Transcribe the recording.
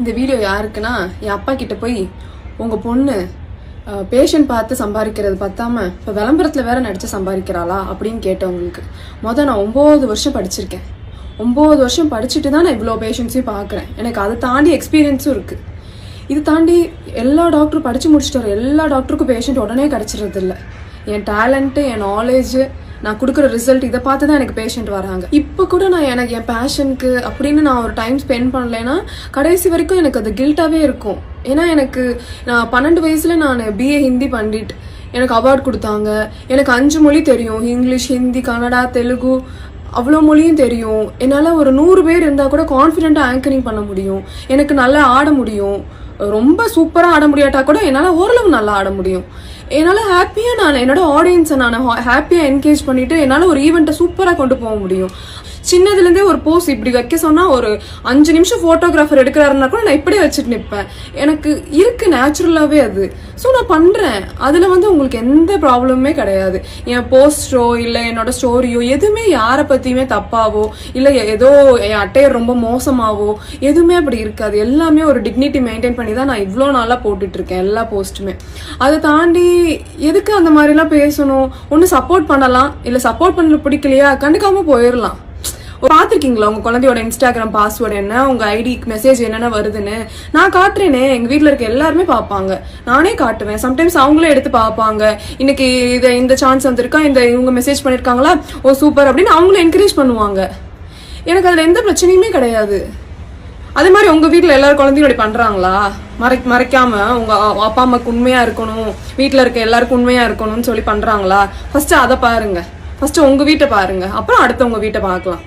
இந்த வீடியோ யாருக்குன்னா என் அப்பா கிட்ட போய் உங்க பொண்ணு பேஷண்ட் பார்த்து சம்பாதிக்கிறது பார்த்தாம இப்போ விளம்பரத்தில் வேற நடிச்சு சம்பாதிக்கிறாளா? அப்படின்னு கேட்டவங்களுக்கு மொதல் நான் ஒம்பது வருஷம் படிச்சிருக்கேன். ஒம்பது வருஷம் படிச்சுட்டு தான் நான் இவ்வளோ பேஷண்ட்ஸையும் பார்க்குறேன். எனக்கு அதை தாண்டி எக்ஸ்பீரியன்ஸும் இருக்கு. இது தாண்டி எல்லா டாக்டரும் படிச்சு முடிச்சிட்டு வர எல்லா டாக்டருக்கும் பேஷண்ட் உடனே கிடச்சிடுறது இல்லை என் டேலண்ட்டு என் நாலேஜு நான் கொடுக்குற ரிசல்ட் இதை பார்த்து தான் எனக்கு பேஷண்ட் வராங்க. இப்போ கூட நான் எனக்கு என் பேஷனுக்கு அப்படின்னு நான் ஒரு டைம் ஸ்பெண்ட் பண்ணலைன்னா கடைசி வரைக்கும் எனக்கு அது கில்ட்டாகவே இருக்கும். ஏன்னா எனக்கு நான் பன்னெண்டு வயசில் நான் பிஏ ஹிந்தி பண்டிட். எனக்கு அவார்ட் கொடுத்தாங்க. எனக்கு அஞ்சு மொழி தெரியும். இங்கிலீஷ் ஹிந்தி கன்னடா தெலுங்கு அவ்வளோ மொழியும் தெரியும். என்னால் ஒரு நூறு பேர் இருந்தால் கூட கான்ஃபிடென்ட்டாக ஆங்கரிங் பண்ண முடியும். எனக்கு நல்லா ஆட முடியும். ரொம்ப சூப்பராக ஆட முடியாட்டா கூட என்னால் ஓரளவு நல்லா ஆட முடியும். என்னால் ஹாப்பியாக நான் என்னோட ஆடியன்ஸை நான் ஹாப்பியாக என்கேஜ் பண்ணிவிட்டு என்னால் ஒரு ஈவெண்ட்டை சூப்பராக கொண்டு போக முடியும். சின்னதுலேருந்தே ஒரு போஸ் இப்படி வைக்க சொன்னா ஒரு அஞ்சு நிமிஷம் ஃபோட்டோகிராஃபர் எடுக்கிறாருன்னா கூட நான் இப்படியே வச்சுட்டு நிற்பேன். எனக்கு இருக்கு நேச்சுரலாகவே அது. ஸோ நான் பண்ணுறேன் அதில் வந்து உங்களுக்கு எந்த ப்ராப்ளமுமே கிடையாது. என் போஸ்டோ இல்லை என்னோட ஸ்டோரியோ எதுவுமே யாரை பற்றியுமே தப்பாவோ இல்லை ஏதோ என் அட்டையர் ரொம்ப மோசமாவோ எதுவுமே அப்படி இருக்காது. எல்லாமே ஒரு டிக்னிட்டி மெயின்டைன் பண்ணி தான் நான் இவ்வளோ நாளாக போட்டுட்டு இருக்கேன் எல்லா போஸ்ட்டுமே அதை தாண்டி எதுக்கு அந்த மாதிரிலாம் பேசணும்? ஒன்று சப்போர்ட் பண்ணலாம். இல்லை சப்போர்ட் பண்ண பிடிக்கலையா? கண்டுக்காம போயிடலாம் பார்த்துருக்கீங்களா உங்க குழந்தையோட இன்ஸ்டாகிராம் பாஸ்வேர்டு என்ன உங்க ஐடி மெசேஜ் என்னென்ன வருதுன்னு? நான் காட்டுறேனே எங்க வீட்டில் இருக்க எல்லாருமே பார்ப்பாங்க நானே காட்டுவேன். சம்டைம்ஸ் அவங்களே எடுத்து பார்ப்பாங்க இன்னைக்கு இதை இந்த சான்ஸ் வந்திருக்கா இந்த இவங்க மெசேஜ் பண்ணிருக்காங்களா ஓ சூப்பர் அப்படின்னு அவங்கள என்கரேஜ் பண்ணுவாங்க. எனக்கு அதுல எந்த பிரச்சனையுமே கிடையாது. அதே மாதிரி உங்க வீட்டில் எல்லாரும் குழந்தையும் இப்படி பண்றாங்களா? மறை மறைக்காம உங்க அப்பா அம்மாக்கு உண்மையா இருக்கணும் வீட்டில் இருக்க எல்லாருக்கும் உண்மையா இருக்கணும்னு சொல்லி பண்றாங்களா? ஃபர்ஸ்ட் அதை பாருங்க. ஃபர்ஸ்ட் உங்க வீட்டை பாருங்க. அப்புறம் அடுத்தவங்க வீட்டை பார்க்கலாம்.